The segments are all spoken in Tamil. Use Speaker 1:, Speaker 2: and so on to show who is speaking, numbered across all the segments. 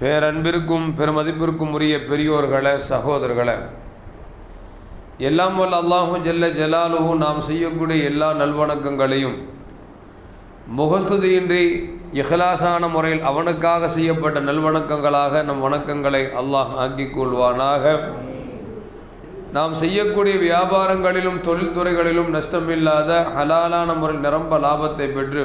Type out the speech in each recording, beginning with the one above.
Speaker 1: பேரன்பிற்கும் பெருமதிப்பிற்கும் உரிய பெரியோர்களை சகோதரர்களை. எல்லாம் வல்ல அல்லாஹும் ஜெல்ல ஜலாலுவும் நாம் செய்யக்கூடிய எல்லா நல்வணக்கங்களையும் முகசுதியின்றி இஹ்லாசான முறையில் அவனுக்காக செய்யப்பட்ட நல்வணக்கங்களாக நம் வணக்கங்களை அல்லாஹ் ஆக்கிக் கொள்வானாக. நாம் செய்யக்கூடிய வியாபாரங்களிலும் தொழில்துறைகளிலும் நஷ்டமில்லாத ஹலாலான முறையில் நிரம்ப லாபத்தை பெற்று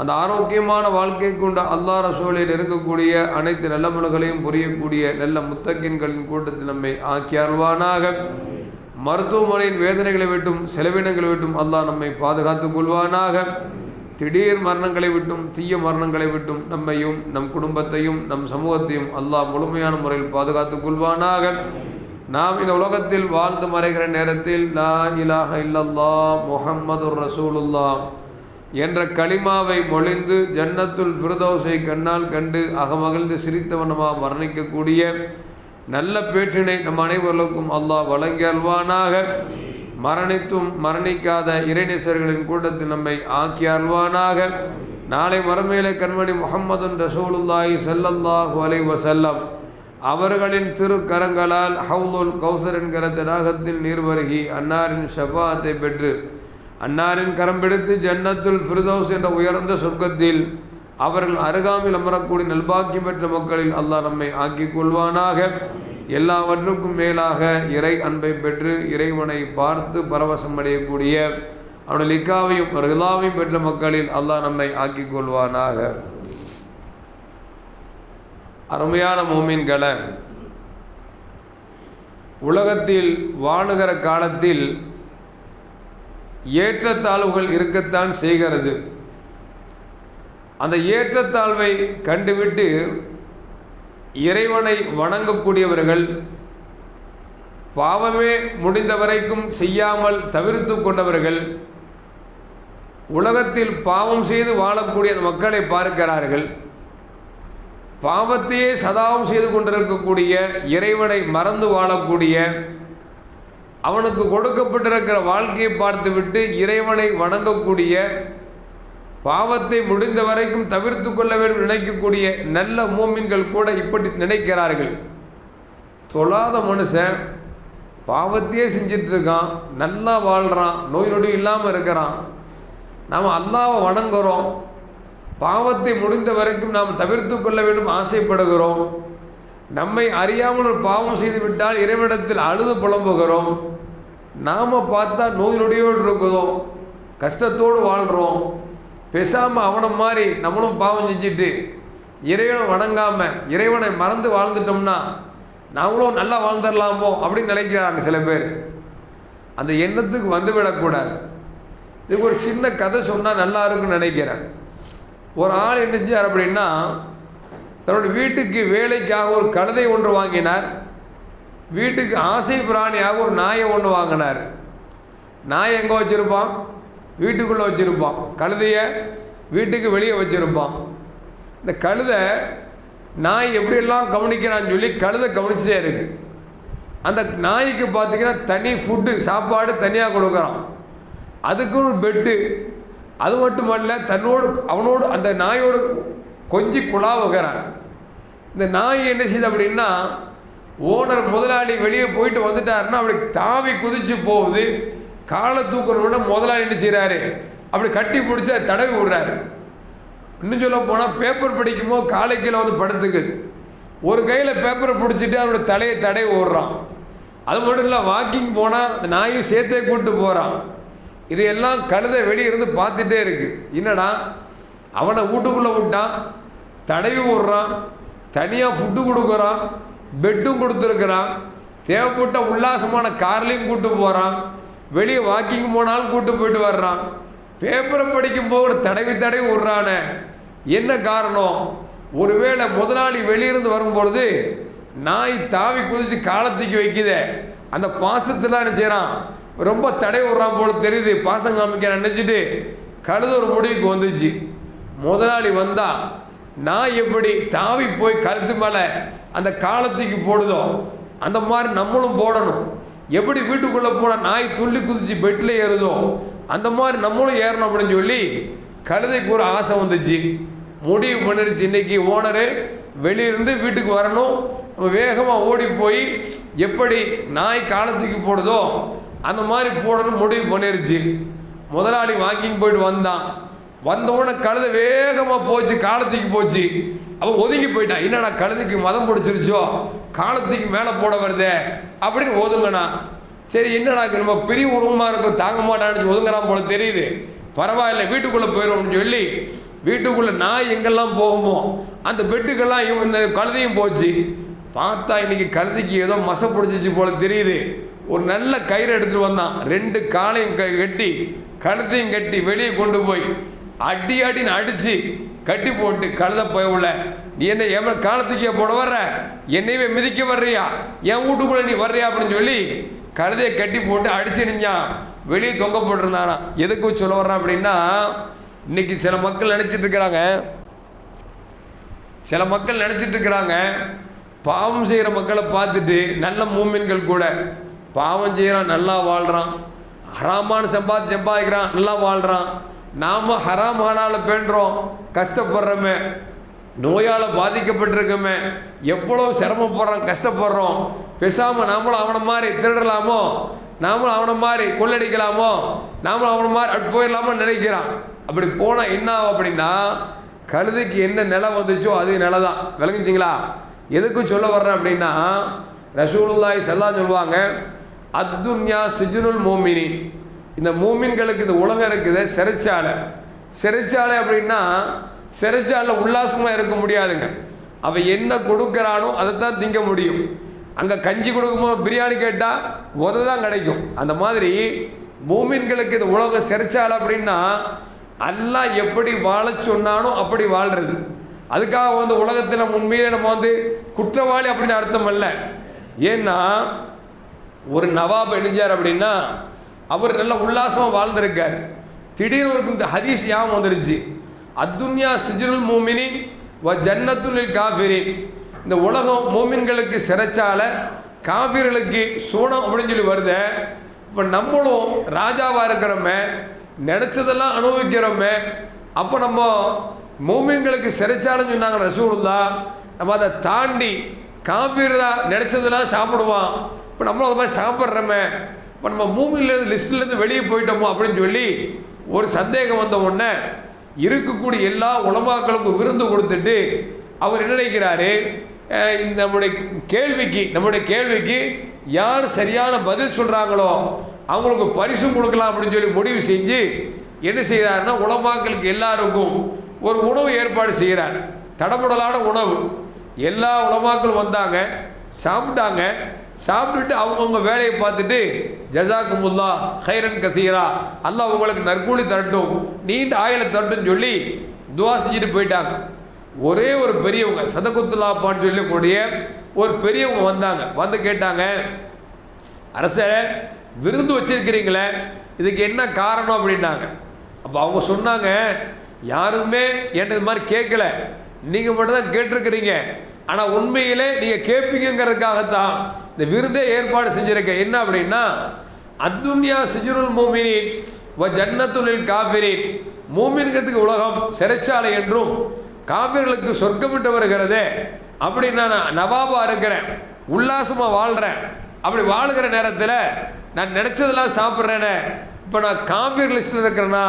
Speaker 1: அந்த ஆரோக்கியமான வாழ்க்கை கொண்ட அல்லாஹ் ரசூலில் இருக்கக்கூடிய அனைத்து நல்ல மனுகளையும் புரியக்கூடிய நல்ல முத்தக்கின்களின் கூட்டத்தில் நம்மை ஆக்கி அருள்வானாக. மருத்துவமனையின் வேதனைகளை விட்டும் செலவினங்களை விட்டும் அல்லாஹ் நம்மை பாதுகாத்துக் கொள்வானாக. திடீர் மரணங்களை விட்டும் தீய மரணங்களை விட்டும் நம்மையும் நம் குடும்பத்தையும் நம் சமூகத்தையும் அல்லாஹ் முழுமையான முறையில் பாதுகாத்துக் கொள்வானாக. நாம் இந்த உலகத்தில் வாழ்ந்து மறைகிற நேரத்தில் லா இலாஹ இல்லல்லா முஹம்மது ரசூலுல்லா என்ற களிமாவை மொழிந்து ஜன்னத்துல் ஃபிரதோஸை கண்ணால் கண்டு அகமகிழ்ந்து சிரித்தவனமாக வர்ணிக்கக்கூடிய நல்ல பேற்றினை நம் அனைவர்களுக்கும் அல்லாஹ் வழங்கியல்வானாக மரணித்தும் மரணிக்காத இறைநேசர்களின் கூட்டத்தில் நம்மை ஆக்கி அல்வானாக. நாளை மறுமையில கண்மணி முகம்மதுன் ரசூலுல்லாஹி ஸல்லல்லாஹு அலை வசல்லம் அவர்களின் திருக்கரங்களால் ஹவுலுல் கௌசர் என்கிற தடாகத்தில் நீர்வருகி அன்னாரின் ஷபாத்தை பெற்று அன்னாரின் கரம் பிடித்து ஜன்னத்துல் ஃபிர்தௌஸ் என்ற உயர்ந்த சொர்க்கத்தில் அவர்கள் அருகாமையில் அமரக்கூடிய நல்பாக்கியம் பெற்ற மக்களில் அல்லாஹ் நம்மை ஆக்கிக் கொள்வானாக. எல்லாவற்றுக்கும் மேலாக இறை அன்பை பெற்று இறைவனை பார்த்து பரவசம் அடையக்கூடிய அவனுடைய லிக்காவையும் ரிலாவையும் பெற்ற மக்களில் அல்லாஹ் நம்மை ஆக்கிக் கொள்வானாக. அருமையான மோமீன்களை உலகத்தில் வாழுகிற காலத்தில் ஏற்றத்தாழ்வுகள் இருக்கத்தான் செய்கிறது. அந்த ஏற்றத்தாழ்வை கண்டுவிட்டு இறைவனை வணங்கக்கூடியவர்கள் பாவமே முடிந்த வரைக்கும் செய்யாமல் தவிர்த்து கொண்டவர்கள் உலகத்தில் பாவம் செய்து வாழக்கூடிய மக்களை பார்க்கிறார்கள். பாவத்தையே சதாவும் செய்து கொண்டிருக்கக்கூடிய இறைவனை மறந்து வாழக்கூடிய அவனுக்கு கொடுக்கப்பட்டிருக்கிற வாழ்க்கையை பார்த்துவிட்டு இறைவனை வணங்கக்கூடிய பாவத்தை முடிந்த வரைக்கும் தவிர்த்து கொள்ள வேண்டும் நினைக்கக்கூடிய நல்ல மூமின்கள் கூட இப்படி நினைக்கிறார்கள். தொழாத மனுஷன் பாவத்தையே செஞ்சிட்ருக்கான் நல்லா வாழ்கிறான் நோய் நொடி இல்லாமல் இருக்கிறான். நாம் அல்லாவை வணங்குறோம். பாவத்தை முடிந்த வரைக்கும் நாம் தவிர்த்து கொள்ள வேண்டும் ஆசைப்படுகிறோம். நம்மை அறியாமல் ஒரு பாவம் செய்து விட்டால் இறைவனிடத்தில் அழுது புலம்புகிறோம். நாம் பார்த்தா நோய் நொடியோடு இருக்கிறோம் கஷ்டத்தோடு வாழ்கிறோம் பேசாமல் அவனை மாதிரி நம்மளும் பாவம் செஞ்சுட்டு இறைவனை வணங்காமல் இறைவனை மறந்து வாழ்ந்துட்டோம்னா நாமளும் நல்லா வாழ்ந்துடலாமோ அப்படின்னு நினைக்கிறாங்க சில பேர். அந்த எண்ணத்துக்கு வந்துவிடக்கூடாது. இதுக்கு ஒரு சின்ன கதை சொன்னால் நல்லா இருக்குன்னு நினைக்கிறேன். ஒரு ஆள் என்ன செஞ்சார் அப்படின்னா தன்னுடைய வீட்டுக்கு வேலைக்காக ஒரு கழுதை ஒன்று வாங்கினார். வீட்டுக்கு ஆசை பிராணியாக ஒரு நாயை ஒன்று வாங்கினார். நாயை எங்கே வச்சுருப்பான்? வீட்டுக்குள்ளே வச்சுருப்பான். கழுதையை வீட்டுக்கு வெளியே வச்சுருப்பான். இந்த கழுதை நாய் எப்படியெல்லாம் கவனிக்கிறான்னு சொல்லி கழுதை கவனிச்சே இருக்குது அந்த நாய்க்கு பார்த்திங்கன்னா தனி ஃபுட்டு சாப்பாடு தனியாக கொடுக்குறான். அதுக்குன்னு பெட்டு அது மட்டுமல்ல தன்னோடு அவனோடு அந்த நாயோடு கொஞ்சி குழா வைக்கிறான். இந்த நாய் என்ன செய்யுது அப்படின்னா ஓனர் முதலாளி வெளியே போயிட்டு வந்துட்டாருன்னா அப்படி தாவி குதிச்சு போகுது. காலை தூக்கணும்னா முதலாளி என்ன செய்கிறாரு அப்படி கட்டி பிடிச்சி அதை தடவி விடுறாரு. இன்னும் சொல்ல போனால் பேப்பர் படிக்கும்போது காலை கீழே வந்து படுத்துக்குது. ஒரு கையில் பேப்பரை பிடிச்சிட்டு அதோட தலையை தடவி விடுறான் அது மட்டும் இல்லை வாக்கிங் போனால் அந்த நாயும் சேர்த்தே கூப்பிட்டு போகிறான் இதையெல்லாம் கழுத வெளியே இருந்து பார்த்துட்டே இருக்குது என்னடா? அவனை வீட்டுக்குள்ளே விட்டான் தடவி விட்றான் தனியாக ஃபுட்டு கொடுக்குறான் பெட்டும் கொடுத்துருக்குறான் தேவைப்பட்ட உல்லாசமான கார்லேயும் கூப்பிட்டு போகிறான் வெளியே வாக்கிங் போனாலும் கூப்பிட்டு போயிட்டு வர்றான். பேப்பரை படிக்கும் போது தடவி தடவி விட்றானே. என்ன காரணம்? ஒருவேளை முதலாளி வெளியிருந்து வரும்பொழுது நாய் தாவி குதிச்சு காலத்துக்கு வைக்குதே. அந்த பாசத்தில் என்ன செய்கிறான் ரொம்ப தடை விட்றான் போல தெரியுது. பாசம் காமிக்க நினச்சிட்டு கழுத ஒரு முடிவுக்கு வந்துச்சு. முதலாளி வந்தால் நான் எப்படி தாவி போய் கருத்து மேலே அந்த காலத்துக்கு போடுதோ அந்த மாதிரி நம்மளும் போடணும். எப்படி வீட்டுக்குள்ளே போனால் நாய் துள்ளி குதிச்சு பெட்டில் ஏறுதோ அந்த மாதிரி நம்மளும் ஏறணும் அப்படின்னு சொல்லி கழுதைக்கு ஒரு ஆசை வந்துச்சு. முடிவு பண்ணிடுச்சு. இன்னைக்கு ஓனரு வெளியிருந்து வீட்டுக்கு வரணும். வேகமாக ஓடி போய் எப்படி நாய் காலத்துக்கு போடுதோ அந்த மாதிரி போடணும் முடிவு பண்ணிருச்சு முதலாளி வாக்கிங் போயிட்டு வந்தான். வந்த உடனே வேகமாக போச்சு காலத்துக்கு போச்சு. அவன் ஒதுங்கி போயிட்டான் என்னடா கழுதைக்கு மதம் பிடிச்சிருச்சோ? காலத்துக்கு மேலே போட வருதே? அப்படின்னு ஒதுங்கண்ணா சரி என்னடா நம்ம பெரிய உருவமாக இருக்கும் தாங்க மாட்டான்னு ஒதுங்குறான் போல தெரியுது. பரவாயில்ல வீட்டுக்குள்ளே போயிடும்னு சொல்லி வீட்டுக்குள்ளே நான் எங்கெல்லாம் போகுமோ அந்த பெட்டுக்கெல்லாம் இவன் இந்த கழுதையும் போச்சு. பார்த்தா இன்னைக்கு கழுதைக்கு ஏதோ மச பிடிச்சிச்சு போல தெரியுது. ஒரு நல்ல கயிறு எடுத்துகிட்டு வந்தான். ரெண்டு காலையும் க- கட்டி கழுத்தையும் கட்டி வெளியே கொண்டு போய் அடி அடின்னு அடிச்சு கட்டி போட்டு கழுத போயவுள்ள நீ என்ன எவன் காலத்துக்கே போட வர்ற? என்னையவே மிதிக்க வர்றியா? என் வீட்டுக்குள்ளே நீ வர்றியா அப்படின்னு சொல்லி கழுதையை கட்டி போட்டு அடிச்சு நிஞ்சான் வெளியே தொங்க போட்டிருந்தானா? எதுக்கு சொல்ல வர்றான் அப்படின்னா இன்னைக்கு சில மக்கள் நினச்சிட்டு இருக்கிறாங்க. சில மக்கள் நினச்சிட்டு இருக்கிறாங்க. பாவம் செய்கிற மக்களை பார்த்துட்டு நல்ல மூமின்கள் கூட பாவம் செய்கிறான் நல்லா வாழ்கிறான் ஹராமான சம்பாதி சம்பாதிக்கிறான் நல்லா வாழ்கிறான் நாம் ஹராம் ஹலால பேண்டுறோம் கஷ்டப்படுறோமே. நோயால் பாதிக்கப்பட்டிருக்கோமே. எவ்வளோ சிரமப்படுறோம் கஷ்டப்படுறோம். பேசாமல் நாமளும் அவனை மாதிரி திருடலாமோ? நாமளும் அவனை மாதிரி கொள்ளடிக்கலாமோ? நாமளும் அவனை மாதிரி அப்படி போயிடலாமோ நினைக்கிறான். அப்படி போனால் என்ன ஆகும் அப்படின்னா கழுதைக்கு என்ன நிலை வந்துச்சோ அது நிலை தான் விளங்குச்சிங்களா? எதுக்கும் சொல்ல வர்றேன் அப்படின்னா ரசூலுல்லாய் செல்லாம் சொல்லுவாங்க அத்துன்யா சிஜுனுல் மோமினி இந்த மூமின்களுக்கு இந்த உலகம் இருக்குது சிறைச்சாலை. சிறைச்சாலை அப்படின்னா சிறைச்சாலை உல்லாசமாக இருக்க முடியாதுங்க. அவன் என்ன கொடுக்குறானோ அதை தான் திங்க முடியும். அங்கே கஞ்சி கொடுக்கும்போது பிரியாணி கேட்டால் உத தான் கிடைக்கும். அந்த மாதிரி மூமின்களுக்கு இந்த உலகம் சிறைச்சாலை அப்படின்னா எல்லாம் எப்படி வாழ சொன்னானோ அப்படி வாழ்றது. அதுக்காக வந்து உலகத்தில் உண்மையிலே நம்ம வந்து குற்றவாளி அப்படின்னு அர்த்தம் அல்ல. ஏன்னா ஒரு நவாப் எழுஞ்சார் அப்படின்னா அவர் நல்ல உல்லாசமாக வாழ்ந்திருக்கார். திடீர்னு அவருக்கு இந்த ஹதீஸ் ஞாபகம் வந்துருச்சு. அத்துன்யா சிஜுல் மூமினி வ ஜன்னத்துனில் காஃபிரி இந்த உலகம் மூமின்களுக்கு சிறைச்சால காஃபிர்களுக்கு சூனம் அப்படின்னு சொல்லி வருத. இப்போ நம்மளும் ராஜாவாக இருக்கிறோமே நினச்சதெல்லாம் அனுபவிக்கிறோமே. அப்போ நம்ம மூமின்களுக்கு சிறைச்சாலன்னு சொன்னாங்க ரசூலுல்லா நம்ம அதை தாண்டி காஃபிரா நினச்சதெல்லாம் சாப்பிடுவான். இப்போ நம்மளும் அது மாதிரி சாப்பிட்றோமே. இப்போ நம்ம மூமிலேருந்து லிஸ்ட்லேருந்து வெளியே போயிட்டோமோ அப்படின்னு சொல்லி ஒரு சந்தேகம் வந்த உடனே இருக்கக்கூடிய எல்லா உலமாக்களுக்கும் விருந்து கொடுத்துட்டு அவர் என்ன நினைக்கிறாரு? இந்த நம்முடைய கேள்விக்கு நம்முடைய கேள்விக்கு யார் சரியான பதில் சொல்கிறாங்களோ அவங்களுக்கு பரிசு கொடுக்கலாம் அப்படின்னு சொல்லி முடிவு செஞ்சு என்ன செய்கிறாருன்னா உலமாக்களுக்கு எல்லாருக்கும் ஒரு உணவு ஏற்பாடு செய்கிறார் தடபுடலான உணவு. எல்லா உலமாக்களும் வந்தாங்க சாப்பிட்டாங்க. சாப்பிட்டுட்டு அவங்கவுங்க வேலையை பார்த்துட்டு ஜசாக்குமுல்லா ஹைரன் கசீரா. அல்லாஹ் உங்களுக்கு நற்கூலி தரட்டும். நீண்ட ஆயில தரட்டும்னு சொல்லி துவா செஞ்சுட்டு போயிட்டாங்க. ஒரே ஒரு பெரியவங்க சதகுத்துலாப்பான்னு சொல்லக்கூடிய ஒரு பெரியவங்க வந்தாங்க. வந்து கேட்டாங்க அரசர் விருந்து வச்சிருக்கிறீங்களே இதுக்கு என்ன காரணம்? அப்படின்னாங்க. அப்போ அவங்க சொன்னாங்க யாருமே என்கிட்ட இது மாதிரி கேட்கல. நீங்கள் மட்டும் தான் கேட்டிருக்கிறீங்க. ஆனால் உண்மையிலே நீங்கள் கேட்பீங்கிறதுக்காகத்தான் இந்த விருதே ஏற்பாடு செஞ்சுருக்கேன் என்ன அப்படின்னா அத்துன்யா சிஜுருல் மூமினின் வ ஜன்னத்துலில் காஃபிரின். மூமின்கிறதுக்கு உலகம் சிறைச்சாலை என்றும் காபிர்களுக்கு சொர்க்கமிட்டு வருகிறதே அப்படி நான் நவாபாக இருக்கிறேன் உல்லாசமாக வாழ்கிறேன் அப்படி வாழ்கிற நேரத்தில் நான் நினச்சதெல்லாம் சாப்பிட்றேனே இப்போ நான் காபீர் லிஸ்ட்டில் இருக்கிறேன்னா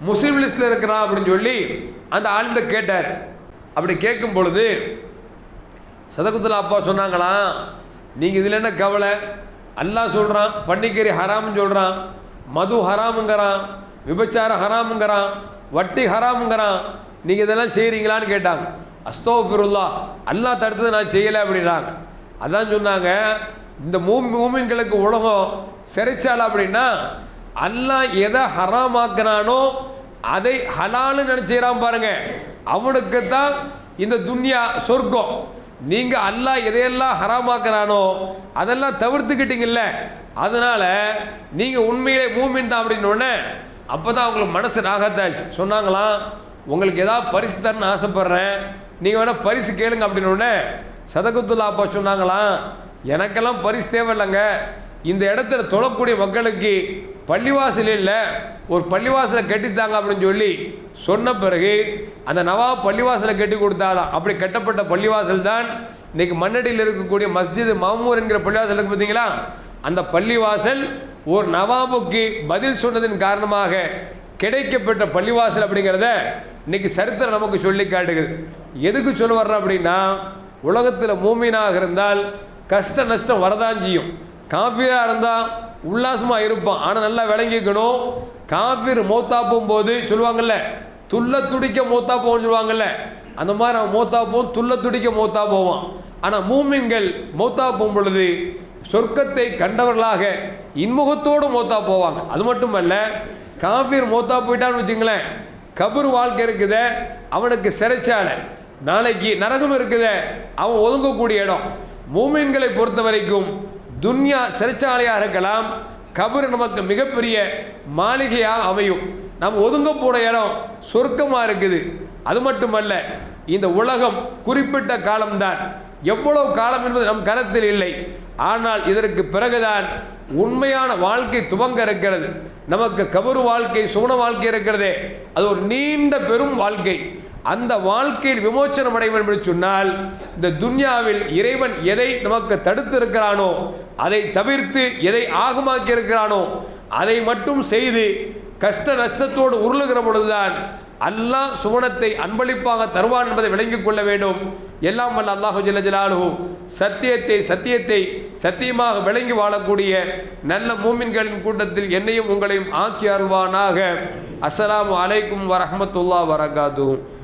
Speaker 1: முஸ்லீம் லிஸ்ட்டில் இருக்கிறேன் அப்படின்னு சொல்லி அந்த ஆளுநர் கேட்டார். அப்படி கேட்கும் பொழுது சதகுத்துல அப்பா சொன்னாங்களாம் நீங்கள் இதில் என்ன கவலை? அல்லாஹ் சொல்கிறான் பன்னிக்கறி ஹராம்னு சொல்கிறான் மது ஹராமுங்கிறான் விபச்சாரம் ஹராமுங்கிறான் வட்டி ஹராமுங்கிறான். நீங்கள் இதெல்லாம் செய்கிறீங்களான்னு கேட்டாங்க. அஸ்தோஃபிருல்லா அல்லா தடுத்தது நான் செய்யலை அப்படின்னாங்க அதான் சொன்னாங்க இந்த மூமி மூமின்களுக்கு உலகம் சிறைச்சாலை அப்படின்னா அல்லாஹ் எதை ஹராமாக்குறானோ அதை ஹலால்னு நினச்சிக்கிறான் பாருங்க. அவனுக்கு தான் இந்த துன்யா சொர்க்கம். நீங்கள் அல்லாஹ் எதையெல்லாம் ஹராமாக்குறானோ அதெல்லாம் தவிர்த்துக்கிட்டீங்கல்ல. அதனால் நீங்கள் உண்மையிலே மூமின் தான் அப்படின்னோடனே அப்போ தான் அவங்களுக்கு மனசு ராகத்தாச்சு சொன்னாங்களாம் உங்களுக்கு ஏதாவது பரிசு தரணும்னு ஆசைப்பட்றேன். நீங்கள் வேணால் பரிசு கேளுங்க அப்படின்னோடனே சதகுத்துல்லா அப்பா சொன்னாங்களாம் எனக்கெல்லாம் பரிசு தேவையில்லைங்க. இந்த இடத்துல தொழக்கூடிய மக்களுக்கு பள்ளிவாசல் இல்லை ஒரு பள்ளிவாசலை கட்டித்தாங்க அப்படின்னு சொல்லி சொன்ன பிறகு அந்த நவாப் பள்ளிவாசலை கட்டி கொடுத்தாதான் அப்படி கட்டப்பட்ட பள்ளிவாசல் தான் இன்னைக்கு மண்ணடியில் இருக்கக்கூடிய மஸ்ஜித் மாமூர் என்கிற பள்ளிவாசல் இருக்கு பார்த்தீங்களா? அந்த பள்ளிவாசல் ஒரு நவாபுக்கு பதில் சொன்னதின் காரணமாக கிடைக்கப்பட்ட பள்ளிவாசல் அப்படிங்கிறத இன்னைக்கு சரித்திரம் நமக்கு சொல்லி காட்டுகிறது எதுக்கு சொல்ல வர்றோம் அப்படின்னா உலகத்தில் மூமீனாக இருந்தால் கஷ்ட நஷ்டம் வரதான் செய்யும். காஃபியாக இருந்தால் உல்லாசமாக இருப்பான். ஆனால் நல்லா விளங்கிக்கணும். காஃபிர் மௌத்தா போகும்போது சொல்லுவாங்கல்ல துள்ள துடிக்க மூத்தா போவோம்னு சொல்லுவாங்கல்ல அந்த மாதிரி அவன் மூத்தா போவோம் துள்ள துடிக்க மூத்தா போவான் ஆனால் மூமின்கள் மூத்தா போகும் பொழுது சொர்க்கத்தை கண்டவர்களாக இன்முகத்தோடு மூத்தா போவாங்க அது மட்டுமல்ல காஃபிர் மூத்தா போயிட்டான்னு வச்சுங்களேன் கபர் வாழ்க்கை இருக்குத அவனுக்கு சிறைச்சாலை. நாளைக்கு நரகம் இருக்குத அவன் ஒதுங்கக்கூடிய இடம். மூமின்களை பொறுத்த வரைக்கும் துன்யா சிறைச்சாலையாக இருக்கலாம் கபர் நமக்கு மிகப்பெரிய மாளிகையாக அமையும். நாம் ஒதுங்க போன இடம் சொர்க்கமாக இருக்குது. அது மட்டுமல்ல இந்த உலகம் குறிப்பிட்ட காலம்தான். எவ்வளவு காலம் என்பது நம் கரத்தில் இல்லை. ஆனால் இதற்கு பிறகுதான் உண்மையான வாழ்க்கை துவங்க இருக்கிறது. நமக்கு கபரு வாழ்க்கை சுவன வாழ்க்கை இருக்கிறதே. அது ஒரு நீண்ட பெரும் வாழ்க்கை. அந்த வாழ்க்கையில் விமோச்சனம் அடைவன் என்று சொன்னால் இந்த துன்யாவில் இறைவன் எதை நமக்கு தடுத்து இருக்கிறானோ அதை தவிர்த்து எதை ஆகமாக்கி இருக்கிறானோ அதை மட்டும் செய்து கஷ்ட நஷ்டத்தோடு உருளுகிற பொழுதுதான் அல்லாஹ் சுவனத்தை அன்பளிப்பாக தருவான் என்பதை விளங்கிக் கொள்ள வேண்டும். எல்லாம் வல்ல அல்லாஹு ஜல்ல சத்தியத்தை சத்தியத்தை சத்தியமாக விளங்கி வாழக்கூடிய நல்ல மூமின்களின் கூட்டத்தில் என்னையும் உங்களையும் ஆக்கி அருள்வானாக. அஸ்லாம் அலைக்கும் வரமத்துல்லா வரகாதும்